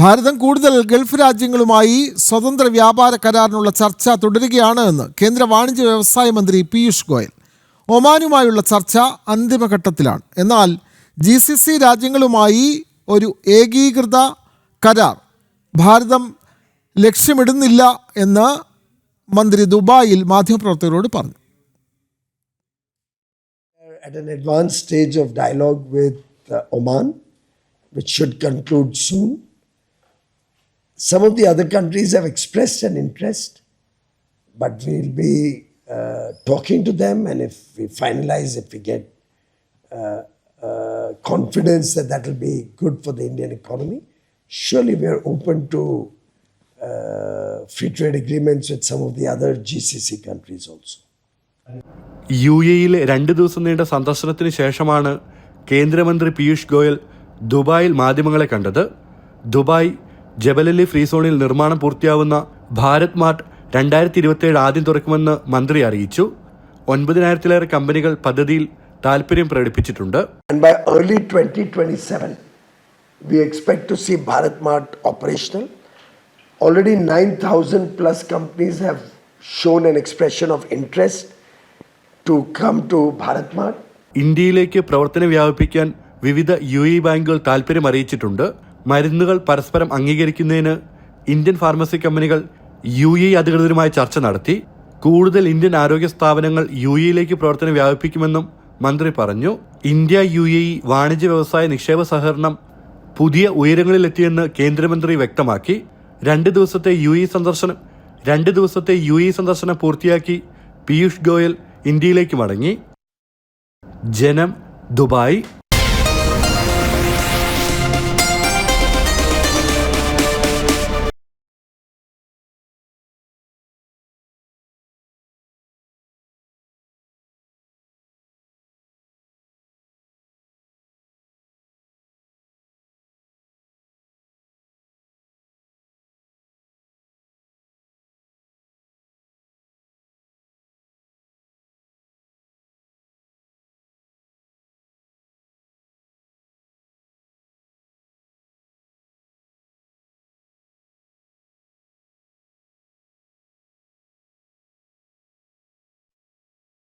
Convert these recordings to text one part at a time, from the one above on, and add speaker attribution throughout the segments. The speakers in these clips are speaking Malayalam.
Speaker 1: ഭാരതം കൂടുതൽ ഗൾഫ് രാജ്യങ്ങളുമായി സ്വതന്ത്ര വ്യാപാര കരാറിനുള്ള ചർച്ച തുടരുകയാണ് എന്ന് കേന്ദ്ര വാണിജ്യ വ്യവസായ മന്ത്രി പീയൂഷ് ഗോയൽ. ഒമാനുമായുള്ള ചർച്ച അന്തിമഘട്ടത്തിലാണ്. എന്നാൽ ജി സി സി രാജ്യങ്ങളുമായി ഒരു ഏകീകൃത കരാർ ഭാരതം ലക്ഷ്യമിടുന്നില്ല എന്ന് മന്ത്രി ദുബായിൽ മാധ്യമപ്രവർത്തകരോട് പറഞ്ഞു.
Speaker 2: At an advanced stage of dialogue with uh, Oman, which should conclude soon. Some of the other countries have expressed an interest, but we'll be uh, talking to them, and if we finalize, if we get uh, uh, confidence that that will be good for the Indian economy, surely we are open to uh, free trade agreements with some of the other GCC countries also.
Speaker 3: U എയിൽ രണ്ട് ദിവസം നീണ്ട സന്ദർശനത്തിന് ശേഷമാണ് കേന്ദ്രമന്ത്രി പീയൂഷ് ഗോയൽ ദുബായിൽ മാധ്യമങ്ങളെ കണ്ടത് ദുബായ് ജബലലി ഫ്രീ സോണിൽ നിർമ്മാണം പൂർത്തിയാവുന്ന ഭാരത് മാർട്ട് രണ്ടായിരത്തി ഇരുപത്തിയേഴ് ആദ്യം തുറക്കുമെന്ന് മന്ത്രി അറിയിച്ചു ഒൻപതിനായിരത്തിലേറെ കമ്പനികൾ പദ്ധതിയിൽ താൽപര്യം പ്രകടിപ്പിച്ചിട്ടുണ്ട്
Speaker 2: early 2027, we expect to see Bharat Mart operational. Already 9,000 plus companies have shown an expression of interest to come to Bharat Mart.
Speaker 3: ഇന്ത്യയിലേക്ക് പ്രവർത്തനം വ്യാപിപ്പിക്കാൻ വിവിധ യു ഇ ബാങ്കുകൾ താല്പര്യം അറിയിച്ചിട്ടുണ്ട് മരുന്നുകൾ പരസ്പരം അംഗീകരിക്കുന്നതിന് ഇന്ത്യൻ ഫാർമസി കമ്പനികൾ യു എ അധികൃതരുമായി ചർച്ച നടത്തി. കൂടുതൽ ഇന്ത്യൻ ആരോഗ്യ സ്ഥാപനങ്ങൾ യു എയിലേക്ക് പ്രവർത്തനം വ്യാപിപ്പിക്കുമെന്നും മന്ത്രി പറഞ്ഞു. ഇന്ത്യ യു എ ഇ വാണിജ്യ വ്യവസായ നിക്ഷേപ സഹകരണം പുതിയ ഉയരങ്ങളിലെത്തിയെന്ന് കേന്ദ്രമന്ത്രി വ്യക്തമാക്കി. രണ്ട് ദിവസത്തെ യു എ സന്ദർശനം രണ്ട് ദിവസത്തെ യു എ സന്ദർശനം പൂർത്തിയാക്കി പീയൂഷ് ഗോയൽ ഇന്ത്യയിലേക്ക് മടങ്ങി. ജനം ദുബായ്.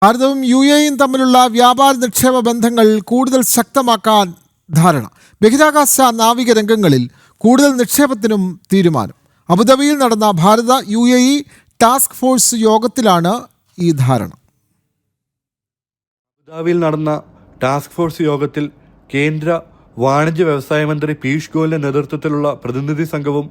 Speaker 1: ഭാരതവും യു എയും തമ്മിലുള്ള വ്യാപാര നിക്ഷേപ ബന്ധങ്ങൾ കൂടുതൽ ശക്തമാക്കാൻ ധാരണ. ബഹിരാകാശ നാവിക രംഗങ്ങളിൽ കൂടുതൽ നിക്ഷേപത്തിനും തീരുമാനം. അബുദാബിയിൽ നടന്ന Bharat U A E task force യോഗത്തിലാണ് ഈ ധാരണ.
Speaker 3: അബുദാബിയിൽ നടന്ന ടാസ്ക് ഫോഴ്സ് യോഗത്തിൽ കേന്ദ്ര വാണിജ്യ വ്യവസായ മന്ത്രി പീയൂഷ് ഗോയലിന്റെ നേതൃത്വത്തിലുള്ള പ്രതിനിധി സംഘവും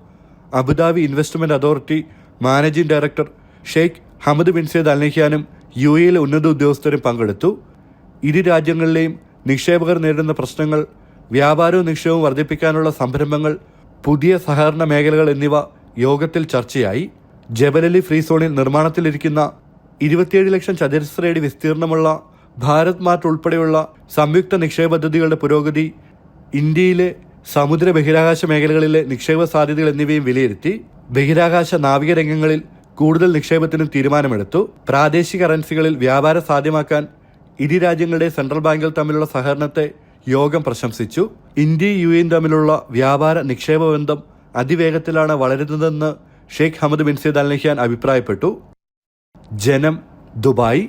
Speaker 3: Abu Dhabi investment authority managing director Sheikh Hamad bin Zayed Al നഹ്യാനും U എയിലെ ഉന്നത ഉദ്യോഗസ്ഥരും പങ്കെടുത്തു. ഇരു രാജ്യങ്ങളിലെയും നിക്ഷേപകർ നേരിടുന്ന പ്രശ്നങ്ങൾ വ്യാപാരവും നിക്ഷേപവും വർദ്ധിപ്പിക്കാനുള്ള സംരംഭങ്ങൾ പുതിയ സഹകരണ മേഖലകൾ എന്നിവ യോഗത്തിൽ ചർച്ചയായി. ജബലലി ഫ്രീ സോണിൽ നിർമ്മാണത്തിലിരിക്കുന്ന ഇരുപത്തിയേഴ് ലക്ഷം ചതുരശ്രയടി വിസ്തീർണമുള്ള ഭാരത് മാർട്ട് ഉൾപ്പെടെയുള്ള സംയുക്ത നിക്ഷേപ പദ്ധതികളുടെ പുരോഗതി ഇന്ത്യയിലെ സമുദ്ര ബഹിരാകാശ മേഖലകളിലെ നിക്ഷേപ സാധ്യതകൾ എന്നിവയും വിലയിരുത്തി. ബഹിരാകാശ നാവിക രംഗങ്ങളിൽ കൂടുതൽ നിക്ഷേപത്തിന് തീരുമാനമെടുത്തു. പ്രാദേശിക കറൻസികളിൽ വ്യാപാരം സാധ്യമാക്കാൻ ഇരു രാജ്യങ്ങളുടെ സെൻട്രൽ ബാങ്കുകൾ തമ്മിലുള്ള സഹകരണത്തെ യോഗം പ്രശംസിച്ചു. ഇന്ത്യ യു എയും തമ്മിലുള്ള വ്യാപാര നിക്ഷേപ ബന്ധം അതിവേഗത്തിലാണ് വളരുന്നതെന്ന് Sheikh Hamad bin Zayed Al Nahyan അഭിപ്രായപ്പെട്ടു. ജനം ദുബായ്.